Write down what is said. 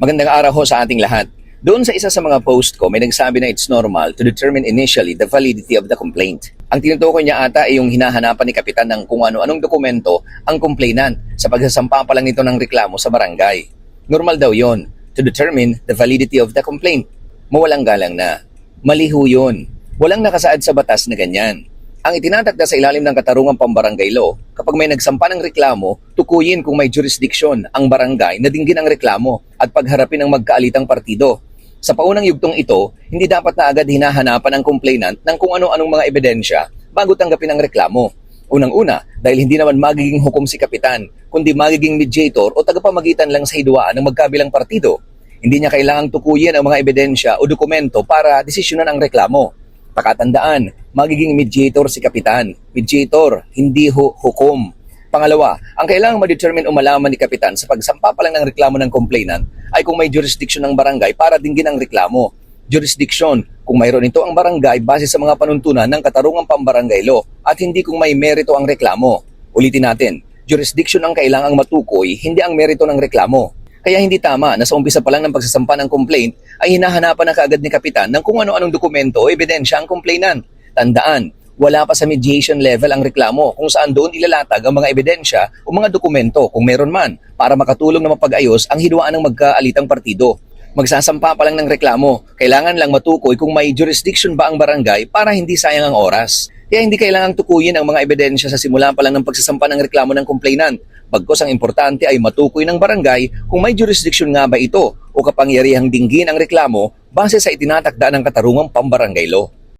Magandang araw ho sa ating lahat. Doon sa isa sa mga post ko, may nagsabi na it's normal to determine initially the validity of the complaint. Ang tinutukoy niya ata ay yung hinahanapan ni Kapitan ng kung ano-anong dokumento ang complainant sa pagsasampa pa lang nito ng reklamo sa barangay. Normal daw yon to determine the validity of the complaint. Mawalang galang na. Mali ho yun. Walang nakasaad sa batas na ganyan. Ang itinatakda sa ilalim ng katarungang pambarangay law, kapag may nagsampa ng reklamo, tukuyin kung may jurisdiction ang barangay na dinggin ang reklamo at pagharapin ang magkaalitang partido. Sa paunang yugtong ito, hindi dapat na agad hinahanapan ang complainant ng kung ano-anong mga ebidensya bago tanggapin ang reklamo. Unang-una, dahil hindi naman magiging hukom si kapitan, kundi magiging mediator o tagapamagitan lang sa hidwaan ng magkabilang partido. Hindi niya kailangang tukuyin ang mga ebidensya o dokumento para desisyonan ang reklamo. Pakatandaan, magiging mediator si kapitan. Mediator, hindi hu- hukom. Pangalawa, ang kailangang ma-determine o malaman ni kapitan sa pagsampa pa lang ng reklamo ng complainant ay kung may jurisdiction ng barangay para dinggin ang reklamo. Jurisdiction, kung mayroon ito ang barangay base sa mga panuntunan ng katarungang pambarangay law at hindi kung may merito ang reklamo. Ulitin natin, jurisdiction ang kailangang matukoy, hindi ang merito ng reklamo. Kaya hindi tama na sa umpisa pa lang ng pagsasampa ng complaint ay hinahanapan na kaagad ni Kapitan ng kung ano-anong dokumento o ebidensya ang complainant. Tandaan, wala pa sa mediation level ang reklamo kung saan doon ilalatag ang mga ebidensya o mga dokumento kung meron man para makatulong na mapag-ayos ang hidwaan ng magkaalitang partido. Magsasampa pa lang ng reklamo, kailangan lang matukoy kung may jurisdiction ba ang barangay para hindi sayang ang oras. Kaya hindi kailangang tukuyin ang mga ebidensya sa simula pa lang ng pagsasampa ng reklamo ng complainant. Bagkos ang importante ay matukoy ng barangay kung may jurisdiction nga ba ito o kapangyarihang dinggin ang reklamo base sa itinatakda ng katarungang pambarangay law.